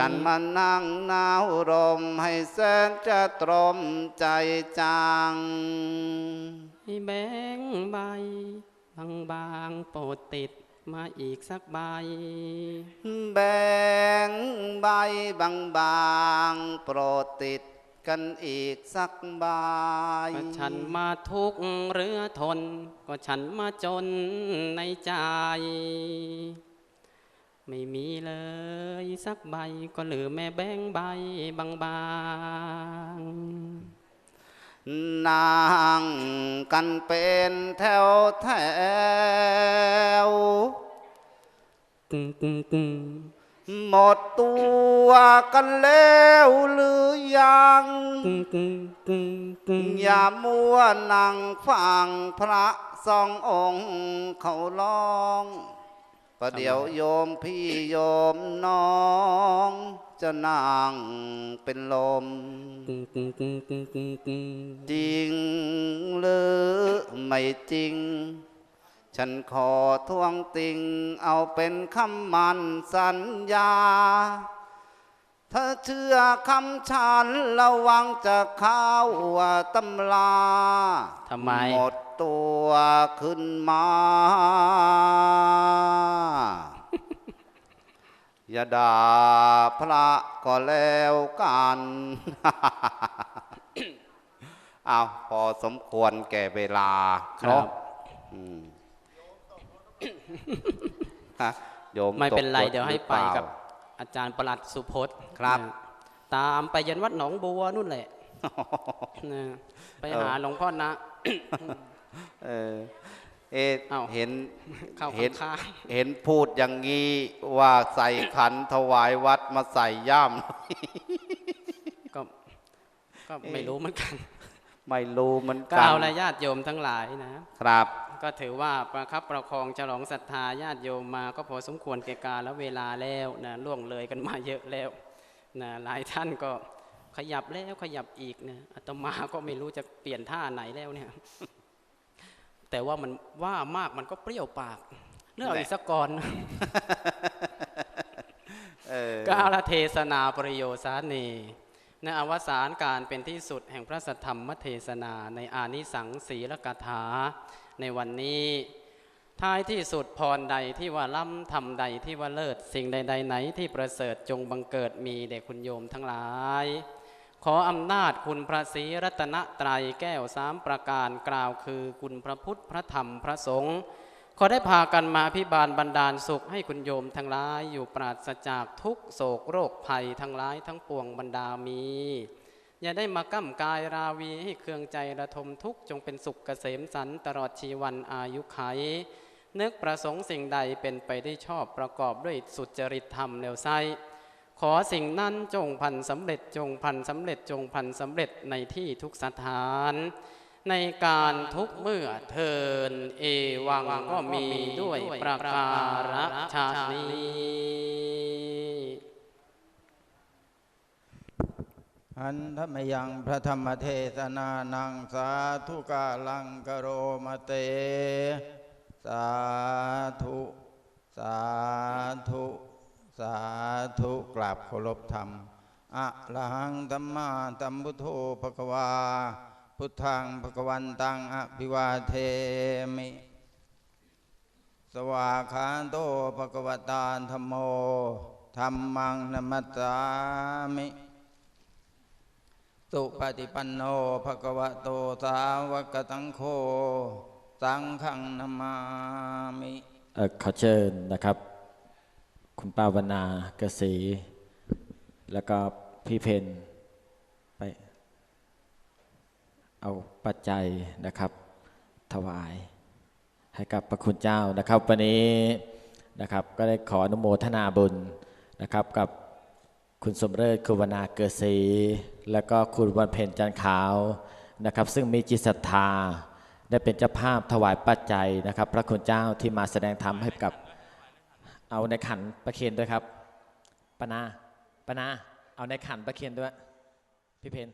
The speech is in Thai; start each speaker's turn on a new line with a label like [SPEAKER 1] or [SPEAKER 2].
[SPEAKER 1] ฉันมานั่งหนาวรมให้แสนจะตรมใจจัง
[SPEAKER 2] ให้แบงค์ใบบางบางๆโปรดติดมาอีกสักใบ
[SPEAKER 1] แบ่งใบบางบางๆโปรดติดกันอีกสักใบ
[SPEAKER 2] ก็ฉันมาทุกข์เรือทน ก็ฉันมาจนในใจ ไม่มีเลยสักใบก็เหลือแม่แบงใบบางๆ
[SPEAKER 1] นั่งกันเป็นแถวแถว
[SPEAKER 2] กึ่งกึ่งกึ่ง
[SPEAKER 1] หมดตัวกันแล้วหรือยัง
[SPEAKER 2] กึ่งกึ่งกึ่งกึ่ง
[SPEAKER 1] อย่ามัวนั่งฟังพระสององค์เขาร้อง ประเดี๋ยวโยมพี่โยมน้องจะนั่งเป็นลม
[SPEAKER 2] กึ่งกึ่งกึ่งกึ่งกึ่งกึ่ง
[SPEAKER 1] จริงหรือไม่จริง ฉันขอทวงติงเอาเป็นคำมันสัญญา ถ้าเชื่อคำฉันระวังจะเข้าตำลา
[SPEAKER 2] ทำไม
[SPEAKER 1] หมดตัวขึ้นมา อย่าด่าพระก็แล้วกันอ้าวพอสมควรแก่เวลา
[SPEAKER 2] ครับ
[SPEAKER 1] เนาะอืมฮะโยม
[SPEAKER 2] ไม่เป็นไร
[SPEAKER 1] ตกก
[SPEAKER 2] เดี๋ยวให้ไป
[SPEAKER 1] รือล่า
[SPEAKER 2] กับ อาจารย์ประหลัดสุพจน์
[SPEAKER 1] ครับ
[SPEAKER 2] นะตามไปยันวัดหนองบัวนู่นแหละนะไปหาหลวงพ่อนะ
[SPEAKER 1] เออเอะ
[SPEAKER 2] เอ้า
[SPEAKER 1] เห็น
[SPEAKER 2] เข้า
[SPEAKER 1] เห็น
[SPEAKER 2] ข้าง
[SPEAKER 1] เห็นพูดอย่างนี้ว่าใส่ขันถวายวัดมาใส่ย่าม
[SPEAKER 2] ๆก็ก็ไม่รู้เหมือนกัน
[SPEAKER 1] ไม่รู้เหมัน
[SPEAKER 2] ก็
[SPEAKER 1] กัน
[SPEAKER 2] เอาละญาติโยมทั้งหลายนะ
[SPEAKER 1] ครับ
[SPEAKER 2] ก็ถือว่าประคับประคองฉลองศรัทธาญาติโยมมาก็พอสมควรแก่กาลและเวลาแล้วนะล่วงเลยกันมาเยอะแล้วนะหลายท่านก็ขยับแล้วขยับอีกนะอาตมาก็ไม่รู้จะเปลี่ยนท่าไหนแล้วเนี่ย แต่ว่ามันว่ามากมันก็เปรี้ยวปากเลือกเอาอีกสักก่อน
[SPEAKER 1] เออ
[SPEAKER 2] ก็เอาละเทศนาประโยสานี ในอวสานการเป็นที่สุดแห่งพระสัทธรรมเทศนาในอานิสังสีลกถา ในวันนี้ ท้ายที่สุดพรใดที่ว่าล้ำทำใดที่ว่าเลิศ สิ่งใดๆไหนที่ประเสริฐจงบังเกิดมีแด่คุณโยมทั้งหลาย ขออำนาจคุณพระศรีรัตนตรัยแก้วสามประการกล่าวคือคุณพระพุทธพระธรรมพระสงฆ์ ขอได้พากันมาพิบาลบันดาลสุขให้คุณโยมทั้งหลายอยู่ปราศจากทุกโศกโรคภัยทั้งหลายทั้งปวงบรรดามี อย่าได้มาก้ำกายราวีให้เครืองใจระทมทุกจงเป็นสุขเกษมสันต์ตลอดชีวันอายุไขนึกประสงค์สิ่งใดเป็นไปได้ชอบประกอบด้วยสุจริตธรรมแนวไซขอสิ่งนั้นจงพันสำเร็จจงพันสำเร็จจงพันสำเร็จในที่ทุกสถาน ในการทุกเมื่อเทินเอวังก็มีด้วยประการฉานี้
[SPEAKER 3] อันธรรมยังพระธรรมเทศนานังสาธุกาลังกโรมเต สาธุ สาธุ สาธุกราบเคารพธรรมอะระหังธัมมาตัมพุทโธภควา พุทธังภควันตังอภิวาเทมิ สวาคาโตภควตาธรรมโมธรรมังนมัสสามิ สุปฏิปันโนภะควโตสาวกสังโฆสังฆังนามามิ
[SPEAKER 4] เอ่อขอเชิญนะครับ คุณป้าวนาเกษี แล้วก็พี่เพนไป เอาปัจจัยนะครับ ถวาย ให้กับพระคุณเจ้านะครับวันนี้นะครับก็ได้ขออนุโมทนาบุญนะครับกับคุณสมเริศคุณวนาเกิดศรีแล้วก็คุณวันเพ็ญจันขาวนะครับ ซึ่งมีจิตศรัทธาได้เป็นเจ้าภาพถวายปัจจัยนะครับ พระคุณเจ้าที่มาแสดงธรรมให้กับเอาในขันประเคนด้วยครับปนาปนาเอาในขันประเคนด้วยพี่เพน